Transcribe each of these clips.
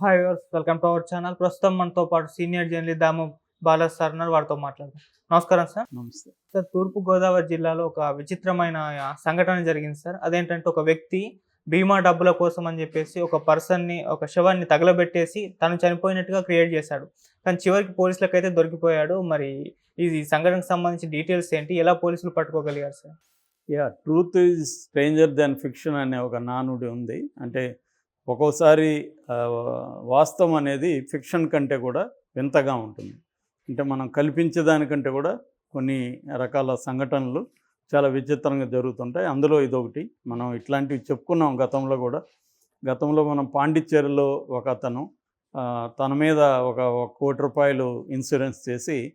Hi welcome to our channel ప్రస్తుతం మనతో పాటు senior journalist Damu Bala sir ఉన్నారు. వారితో మాట్లాడదాం. నమస్కారం సార్ నమస్తే. సార్ తూర్పు గోదావరి జిల్లాలో ఒక విచిత్రమైన సంఘటన జరిగింది సార్ అదేంటంటే ఒక వ్యక్తి బీమా డబ్బుల కోసం అని చెప్పేసి ఒక పర్సన్ని ఒక శవాన్ని తగలబెట్టేసి తను చనిపోయినట్టుగా క్రియేట్ చేశాడు. కానీ చివరికి పోలీసులకు అయితే దొరికిపోయాడు. మరి ఈ సంఘటనకు సంబంధించి డీటెయిల్స్ ఏంటి? ఎలా పోలీసులు పట్టుకోగలిగారు sir yeah truth is stranger then fiction అనే ఒక నానుడి ఉంది. అంటే ఒక్కోసారి వాస్తవం అనేది ఫిక్షన్ కంటే కూడా వింతగా ఉంటుంది. అంటే మనం కల్పించేదానికంటే కూడా కొన్ని రకాల సంఘటనలు చాలా విచిత్రంగా జరుగుతుంటాయి. అందులో ఇదొకటి. మనం ఇట్లాంటివి చెప్పుకున్నాం గతంలో కూడా. గతంలో మనం పాండిచ్చేరిలో ఒక అతను తన మీద ఒక కోటి రూపాయలు ఇన్సూరెన్స్ చేసి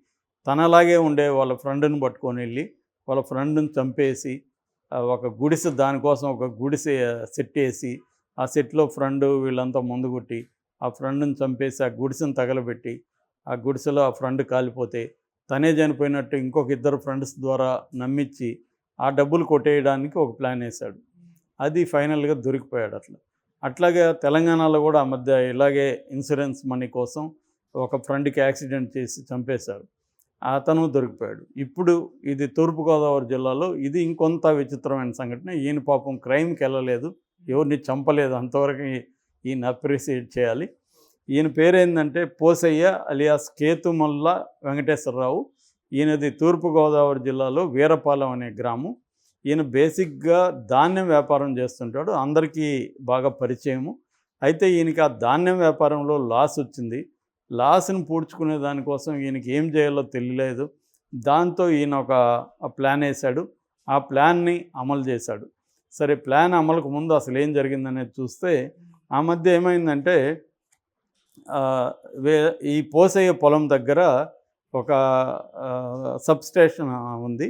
తనలాగే ఉండే వాళ్ళ ఫ్రెండ్ని పట్టుకొని వెళ్ళి వాళ్ళ ఫ్రెండ్ని చంపేసి ఒక గుడిసె దానికోసం ఒక గుడిసె సెట్ వేసి ఆ సెట్లో ఫ్రెండ్ వీళ్ళంతా ముందు కొట్టి ఆ ఫ్రెండ్ని చంపేసి ఆ గుడిసెను తగలబెట్టి ఆ గుడిసెలో ఆ ఫ్రెండ్ కాలిపోతే తనే చనిపోయినట్టు ఇంకొక ఇద్దరు ఫ్రెండ్స్ ద్వారా నమ్మించి ఆ డబ్బులు కొట్టేయడానికి ఒక ప్లాన్ వేశాడు. అది ఫైనల్గా దొరికిపోయాడు అట్లా. అట్లాగే తెలంగాణలో కూడా ఆ మధ్య ఇలాగే ఇన్సూరెన్స్ మనీ కోసం ఒక ఫ్రెండ్కి యాక్సిడెంట్ చేసి చంపేశాడు. అతను దొరికిపోయాడు. ఇప్పుడు ఇది తూర్పుగోదావరి జిల్లాలో ఇది ఇంకొంత విచిత్రమైన సంఘటన. ఈయన పాపం క్రైమ్కి వెళ్ళలేదు. ఎవరిని చంపలేదు అంతవరకు ఈయన అప్రిసియేట్ చేయాలి. ఈయన పేరేందంటే పోసయ్య అలియాస్ కేతుమల్ల వెంకటేశ్వరరావు. ఈయనది తూర్పుగోదావరి జిల్లాలో వీరపాలెం అనే గ్రామం. ఈయన బేసిక్గా ధాన్యం వ్యాపారం చేస్తుంటాడు అందరికీ బాగా పరిచయము. అయితే ఈయనకి ఆ ధాన్యం వ్యాపారంలో లాస్ వచ్చింది. లాస్ని పూడ్చుకునే దానికోసం ఈయనకి ఏం చేయాలో తెలియలేదు. దాంతో ఈయన ఒక ప్లాన్ వేశాడు ఆ ప్లాన్ని అమలు చేశాడు. సరే ప్లాన్ అమలుకు ముందు అసలు ఏం జరిగిందనేది చూస్తే ఆ మధ్య ఏమైందంటే వే ఈ పోసయ్య పొలం దగ్గర ఒక సబ్ స్టేషన్ ఉంది.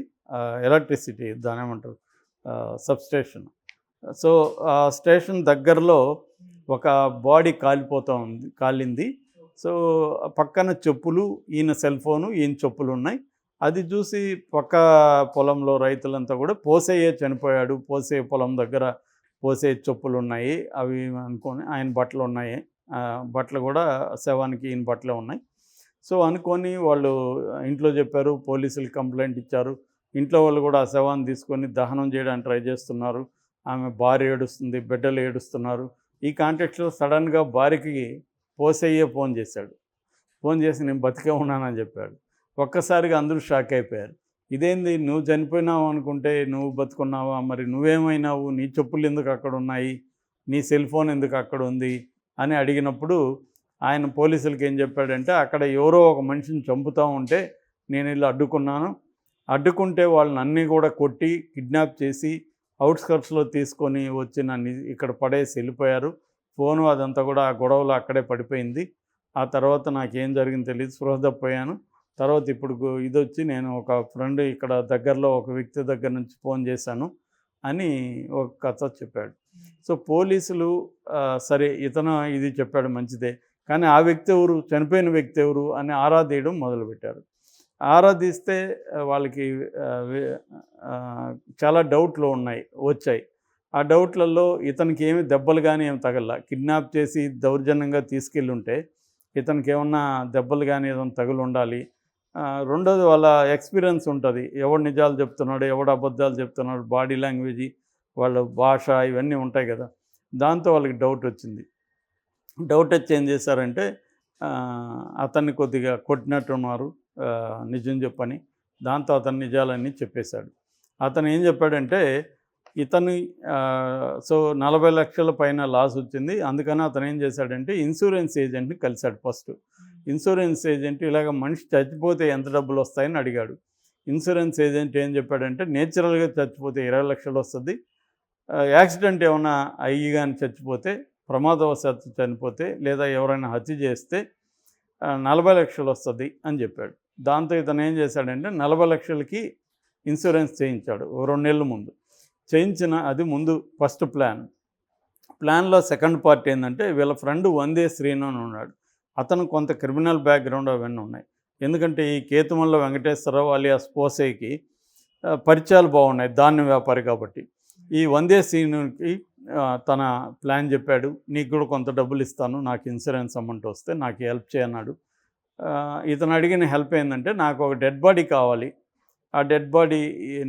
ఎలక్ట్రిసిటీ దాని ఏమంటారు? సబ్స్టేషన్. సో ఆ స్టేషన్ దగ్గరలో ఒక బాడీ కాలిపోతూ ఉంది కాలింది. సో పక్కన చెప్పులు ఈయన సెల్ ఫోను ఈయన చెప్పులు ఉన్నాయి. అది చూసి పక్క పొలంలో రైతులంతా కూడా పోసేయే చనిపోయాడు పోసే పొలం దగ్గర పోసే చెప్పులు ఉన్నాయి అవి అనుకొని ఆయన బట్టలు ఉన్నాయి. బట్టలు కూడా శవానికి ఈయన బట్టలే ఉన్నాయి. సో అనుకొని వాళ్ళు ఇంట్లో చెప్పారు పోలీసులు కంప్లైంట్ ఇచ్చారు. ఇంట్లో వాళ్ళు కూడా ఆ శవాన్ని తీసుకొని దహనం చేయడానికి ట్రై చేస్తున్నారు. ఆమె భార్య ఏడుస్తుంది బిడ్డలు ఏడుస్తున్నారు. ఈ కాంటాక్ట్లో సడన్గా భార్యకి పోసయ్యే ఫోన్ చేశాడు. ఫోన్ చేసి నేను బతికే ఉన్నానని చెప్పాడు. ఒక్కసారిగా అందరూ షాక్ అయిపోయారు. ఇదేంది? నువ్వు చనిపోయినావు అనుకుంటే నువ్వు బతుకున్నావా? మరి నువ్వేమైనావు? నీ చెప్పులు ఎందుకు అక్కడ ఉన్నాయి? నీ సెల్ ఫోన్ ఎందుకు అక్కడ ఉంది? అని అడిగినప్పుడు ఆయన పోలీసులకి ఏం చెప్పాడంటే అక్కడ ఎవరో ఒక మనిషిని చంపుతూ ఉంటే నేను ఇలా అడ్డుకున్నాను. అడ్డుకుంటే వాళ్ళని అన్నీ కూడా కొట్టి కిడ్నాప్ చేసి అవుట్స్కర్ట్స్లో తీసుకొని వచ్చి నన్ను ఇక్కడ పడేసి వెళ్ళిపోయారు. ఫోను అదంతా కూడా ఆ గొడవలో అక్కడే పడిపోయింది. ఆ తర్వాత నాకేం జరిగింది తెలియదు. స్పృహ తప్పిపోయాను తర్వాత ఇప్పుడు ఇది వచ్చి నేను ఒక ఫ్రెండ్ ఇక్కడ దగ్గరలో ఒక వ్యక్తి దగ్గర నుంచి ఫోన్ చేశాను అని ఒక కథ చెప్పాడు. సో పోలీసులు సరే ఇతను ఇది చెప్పాడు మంచిదే కానీ ఆ వ్యక్తి ఎవరు చనిపోయిన వ్యక్తి ఎవరు అని ఆరా తీయడం మొదలుపెట్టారు. ఆరా తీస్తే వాళ్ళకి చాలా డౌట్లు ఉన్నాయి వచ్చాయి. ఆ డౌట్లలో ఇతనికి ఏమి దెబ్బలు కానీ ఏమి తగల. కిడ్నాప్ చేసి దౌర్జన్యంగా తీసుకెళ్ళి ఉంటే ఇతనికి ఏమన్నా దెబ్బలు కానీ ఏదైనా తగులు ఉండాలి రెండోది వాళ్ళ ఎక్స్పీరియన్స్ ఉంటుంది. ఎవడు నిజాలు చెప్తున్నాడు ఎవడు అబద్ధాలు చెప్తున్నాడు బాడీ లాంగ్వేజ్ వాళ్ళ భాష ఇవన్నీ ఉంటాయి కదా. దాంతో వాళ్ళకి డౌట్ వచ్చింది. డౌట్ వచ్చి ఏం చేశారంటే అతన్ని కొద్దిగా కొట్టినట్టున్నారు నిజం చెప్పని. దాంతో అతని నిజాలన్నీ చెప్పేశాడు. అతను ఏం చెప్పాడంటే ఇతను సో నలభై లక్షల పైన లాస్ వచ్చింది. అందుకని అతను ఏం చేశాడంటే ఇన్సూరెన్స్ ఏజెంట్ని కలిశాడు ఫస్ట్. ఇన్సూరెన్స్ ఏజెంట్ ఇలాగ మనిషి చచ్చిపోతే ఎంత డబ్బులు వస్తాయని అడిగాడు. ఇన్సూరెన్స్ ఏజెంట్ ఏం చెప్పాడంటే నేచురల్గా చచ్చిపోతే ఇరవై లక్షలు వస్తుంది. యాక్సిడెంట్ ఏమైనా అయ్యి కానీ చచ్చిపోతే ప్రమాదవశాత్తు చనిపోతే లేదా ఎవరైనా హత్య చేస్తే నలభై లక్షలు వస్తుంది అని చెప్పాడు. దాంతో ఇతను ఏం చేశాడంటే నలభై లక్షలకి ఇన్సూరెన్స్ చేయించాడు ఓ రెండు నెలల ముందు. చేయించిన అది ముందు ఫస్ట్ ప్లాన్. ప్లాన్లో సెకండ్ పార్ట్ ఏంటంటే వీళ్ళ ఫ్రెండ్ వందే శ్రీను అని ఉన్నాడు. అతను కొంత క్రిమినల్ బ్యాక్గ్రౌండ్ అవన్నీ ఉన్నాయి. ఎందుకంటే ఈ కేతుమల్ల వెంకటేశ్వరరావు అలియాస్ పోసేకి పరిచయాలు బాగున్నాయి ధాన్యం వ్యాపారి కాబట్టి. ఈ వందే సీనుకి తన ప్లాన్ చెప్పాడు నీకు కూడా కొంత డబ్బులు ఇస్తాను నాకు ఇన్సూరెన్స్ అమౌంట్ వస్తే నాకు హెల్ప్ చేయన్నాడు ఇతను అడిగిన హెల్ప్ ఏంటంటే నాకు ఒక డెడ్ బాడీ కావాలి ఆ డెడ్ బాడీ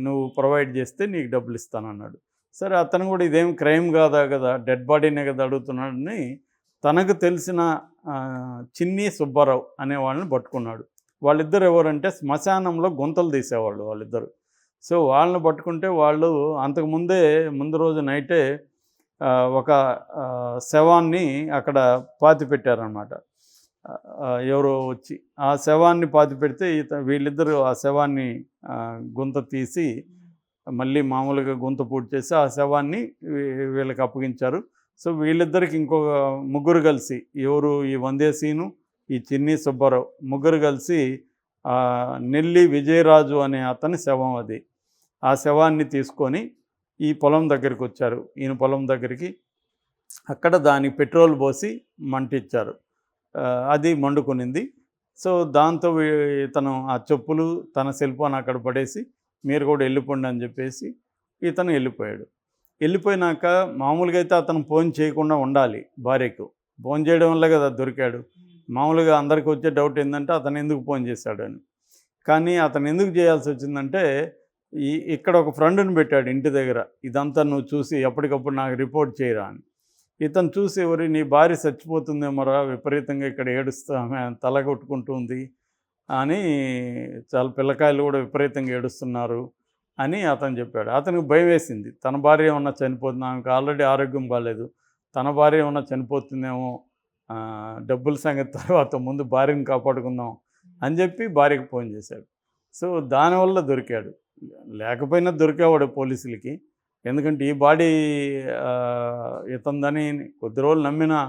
నువ్వు ప్రొవైడ్ చేస్తే నీకు డబ్బులు ఇస్తానన్నాడు సరే అతను కూడా ఇదేం క్రైమ్ కాదా కదా డెడ్ బాడీనే కదా అడుగుతున్నాడని తనకు తెలిసిన చిన్ని సుబ్బారావు అనే వాళ్ళని పట్టుకున్నాడు. వాళ్ళిద్దరు ఎవరంటే శ్మశానంలో గుంతలు తీసేవాళ్ళు వాళ్ళిద్దరు. సో వాళ్ళని పట్టుకుంటే వాళ్ళు అంతకుముందే ముందు రోజు నైటే ఒక శవాన్ని అక్కడ పాతి పెట్టారనమాట ఎవరో వచ్చి ఆ శవాన్ని పాతి పెడితే వీళ్ళిద్దరూ ఆ శవాన్ని గుంత తీసి మళ్ళీ మామూలుగా గుంత పూర్తి చేసి ఆ శవాన్ని వీళ్ళకి అప్పగించారు. సో వీళ్ళిద్దరికి ఇంకొక ముగ్గురు కలిసి ఎవరు ఈ వందేసీను ఈ చిన్ని సుబ్బారావు ముగ్గురు కలిసి నెల్లి విజయరాజు అనే అతని శవం అది. ఆ శవాన్ని తీసుకొని ఈ పొలం దగ్గరికి వచ్చారు. ఈయన పొలం దగ్గరికి అక్కడ దానికి పెట్రోల్ పోసి మంటిచ్చారు. అది మండుకునింది. సో దాంతో ఇతను ఆ చెప్పులు తన సెల్ ఫోన్ అక్కడ పడేసి మీరు కూడా వెళ్ళిపోండి అని చెప్పేసి ఇతను వెళ్ళిపోయాడు. వెళ్ళిపోయినాక మామూలుగా అయితే అతను ఫోన్ చేయకుండా ఉండాలి భార్యకు. ఫోన్ చేయడం వల్ల కదా దొరికాడు. మామూలుగా అందరికి వచ్చే డౌట్ ఏంటంటే అతను ఎందుకు ఫోన్ చేశాడు అని. కానీ అతను ఎందుకు చేయాల్సి వచ్చిందంటే ఈ ఇక్కడ ఒక ఫ్రెండ్ని పెట్టాడు ఇంటి దగ్గర. ఇదంతా నువ్వు చూసి ఎప్పటికప్పుడు నాకు రిపోర్ట్ చేయరా అని. ఇతను చూసి ఎవరి నీ భార్య చచ్చిపోతుందేమోరా విపరీతంగా ఇక్కడ ఏడుస్తా ఆమె తల కొట్టుకుంటుంది అని చాలా పిల్లకాయలు కూడా విపరీతంగా ఏడుస్తున్నారు. అని అతను చెప్పాడు. అతనికి భయం వేసింది తన భార్య ఏమన్నా చనిపోతుంది? ఆమెకు ఆల్రెడీ ఆరోగ్యం బాగాలేదు తన భార్య ఏమన్నా చనిపోతుందేమో? డబ్బుల సంగతి తర్వాత ముందు భార్యను కాపాడుకుందాం అని చెప్పి భార్యకు ఫోన్ చేశాడు. సో దానివల్ల దొరికాడు. లేకపోయినా దొరికేవాడు పోలీసులకి. ఎందుకంటే ఈ బాడీ ఇతందని కొద్ది రోజులు నమ్మినా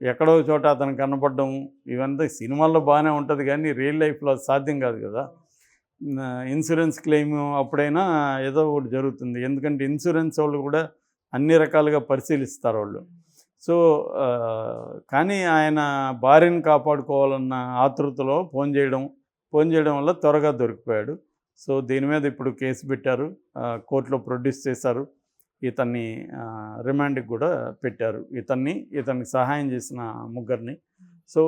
ఎక్కడో చోట అతను కనపడడం ఇవంతా సినిమాల్లో బాగానే ఉంటుంది కానీ రియల్ లైఫ్లో అది సాధ్యం కాదు కదా. ఇన్సూరెన్స్ క్లెయిమ్ అప్పుడైనా ఏదో ఒకటి జరుగుతుంది. ఎందుకంటే ఇన్సూరెన్స్ వాళ్ళు కూడా అన్ని రకాలుగా పరిశీలిస్తారు వాళ్ళు. సో కానీ ఆయన భార్యను కాపాడుకోవాలన్న ఆతృతలో ఫోన్ చేయడం ఫోన్ చేయడం వల్ల త్వరగా దొరికిపోయాడు. సో దీని మీద ఇప్పుడు కేసు పెట్టారు. కోర్టులో ప్రొడ్యూస్ చేశారు. ఇతన్ని రిమాండ్కి కూడా పెట్టారు. ఇతన్ని ఇతనికి సహాయం చేసిన ముగ్గురిని. సో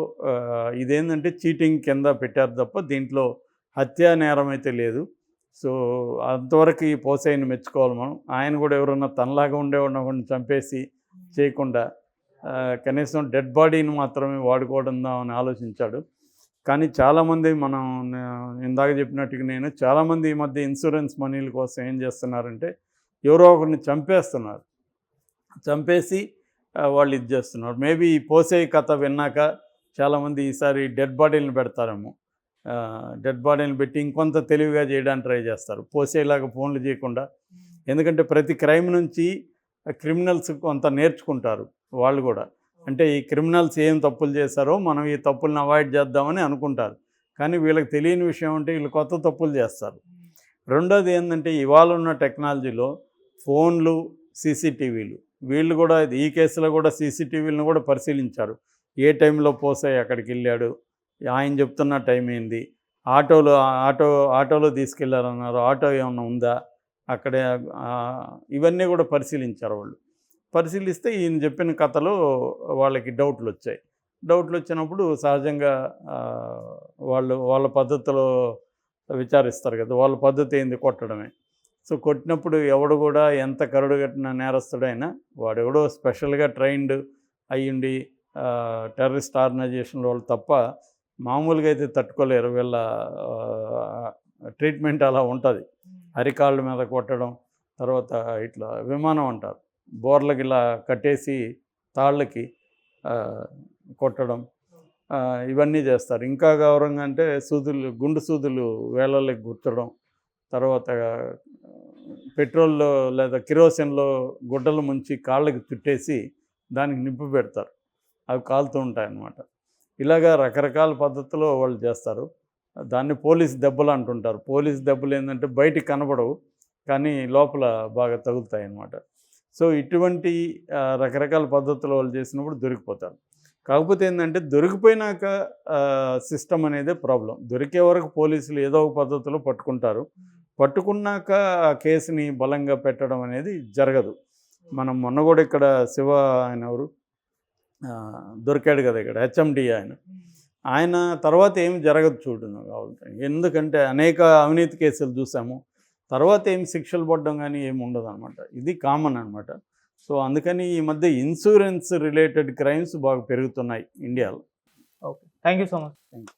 ఇదేంటంటే చీటింగ్ కింద పెట్టారు తప్ప దీంట్లో హత్యా నేరం అయితే లేదు. సో అంతవరకు ఈ పోసైని మెచ్చుకోవాలి మనం. ఆయన కూడా ఎవరన్నా తనలాగా ఉండేవాడిని ఒకరిని చంపేసి చేయకుండా కనీసం డెడ్ బాడీని మాత్రమే వాడుకోవడం అని ఆలోచించాడు. కానీ చాలామంది మనం ఇందాక చెప్పినట్టుగా నేను చాలామంది ఈ మధ్య ఇన్సూరెన్స్ మనీల కోసం ఏం చేస్తున్నారంటే ఎవరో ఒకరిని చంపేస్తున్నారు. చంపేసి వాళ్ళు ఇది చేస్తున్నారు. మేబీ ఈ పోసే కథ విన్నాక చాలామంది ఈసారి డెడ్ బాడీలను పెడతారేమో. డెడ్ బాడీని పెట్టి ఇంకొంత తెలివిగా చేయడానికి ట్రై చేస్తారు. పోసేలాగా ఫోన్లు చేయకుండా. ఎందుకంటే ప్రతి క్రైమ్ నుంచి క్రిమినల్స్ కొంత నేర్చుకుంటారు వాళ్ళు కూడా. అంటే ఈ క్రిమినల్స్ ఏం తప్పులు చేశారో మనం ఈ తప్పులను అవాయిడ్ చేద్దామని అనుకుంటారు. కానీ వీళ్ళకి తెలియని విషయం అంటే వీళ్ళు కొత్త తప్పులు చేస్తారు. రెండోది ఏంటంటే ఇవాళ ఉన్న టెక్నాలజీలో ఫోన్లు సీసీటీవీలు. వీళ్ళు కూడా ఈ కేసులో కూడా సీసీటీవీలను కూడా పరిశీలించారు. ఏ టైంలో పోసాయి అక్కడికి వెళ్ళాడు ఆయన చెప్తున్న టైం ఏంది? ఆటోలో ఆటో ఆటోలో తీసుకెళ్ళారన్నారు ఆటో ఏమన్నా ఉందా? అక్కడే ఇవన్నీ కూడా పరిశీలించారు వాళ్ళు. పరిశీలిస్తే ఈయన చెప్పిన కథలో వాళ్ళకి డౌట్లు వచ్చాయి. డౌట్లు వచ్చినప్పుడు సహజంగా వాళ్ళు వాళ్ళ పద్ధతిలో విచారిస్తారు కదా వాళ్ళ పద్ధతి ఏంది కొట్టడమే. సో కొట్టినప్పుడు ఎవడు కూడా ఎంత కరుడు కట్టిన నేరస్తుడైనా వాడెవడో స్పెషల్గా ట్రైన్డ్ అయ్యుండి టెర్రరిస్ట్ ఆర్గనైజేషన్ వాళ్ళు తప్ప మామూలుగా అయితే తట్టుకోలేరు వీళ్ళ ట్రీట్మెంట్ అలా ఉంటుంది. అరికాళ్ళ మీద కొట్టడం తర్వాత ఇట్లా విమానం అంటారు. బోర్లకి ఇలా కట్టేసి తాళ్ళకి కొట్టడం ఇవన్నీ చేస్తారు. ఇంకా గౌరవంగా అంటే సూదులు గుండు సూదులు వేళ్ళకి గుర్తడం తర్వాత పెట్రోల్లో లేదా కిరోసిన్లో గుడ్డలు ముంచి కాళ్ళకి చుట్టేసి దానికి నింపు పెడతారు. అవి కాలుతూ ఉంటాయి అన్నమాట ఇలాగా రకరకాల పద్ధతిలో వాళ్ళు చేస్తారు. దాన్ని పోలీస్ దెబ్బలు అంటుంటారు. పోలీస్ దెబ్బలు ఏంటంటే బయటికి కనబడవు కానీ లోపల బాగా తగులుతాయి అన్నమాట సో ఇటువంటి రకరకాల పద్ధతులు వాళ్ళు చేసినప్పుడు దొరికిపోతారు. కాకపోతే ఏంటంటే దొరికిపోయినాక సిస్టమ్ అనేదే ప్రాబ్లం. దొరికే వరకు పోలీసులు ఏదో ఒక పద్ధతిలో పట్టుకుంటారు. పట్టుకున్నాక ఆ కేసుని బలంగా పెట్టడం అనేది జరగదు. మనం మొన్న కూడా ఇక్కడ శివ ఆయన ఎవరు? దొరికాడు కదా ఇక్కడ హెచ్ఎండి ఆయన. ఆయన తర్వాత ఏం జరగదు చూడు ఎందుకంటే అనేక అవినీతి కేసులు చూసాము. తర్వాత ఏం శిక్షలు పడడం కానీ ఏమి ఉండదు అనమాట ఇది కామన్ అనమాట సో అందుకని ఈ మధ్య ఇన్సూరెన్స్ రిలేటెడ్ క్రైమ్స్ బాగా పెరుగుతున్నాయి ఇండియాలో. Okay. Thank you so much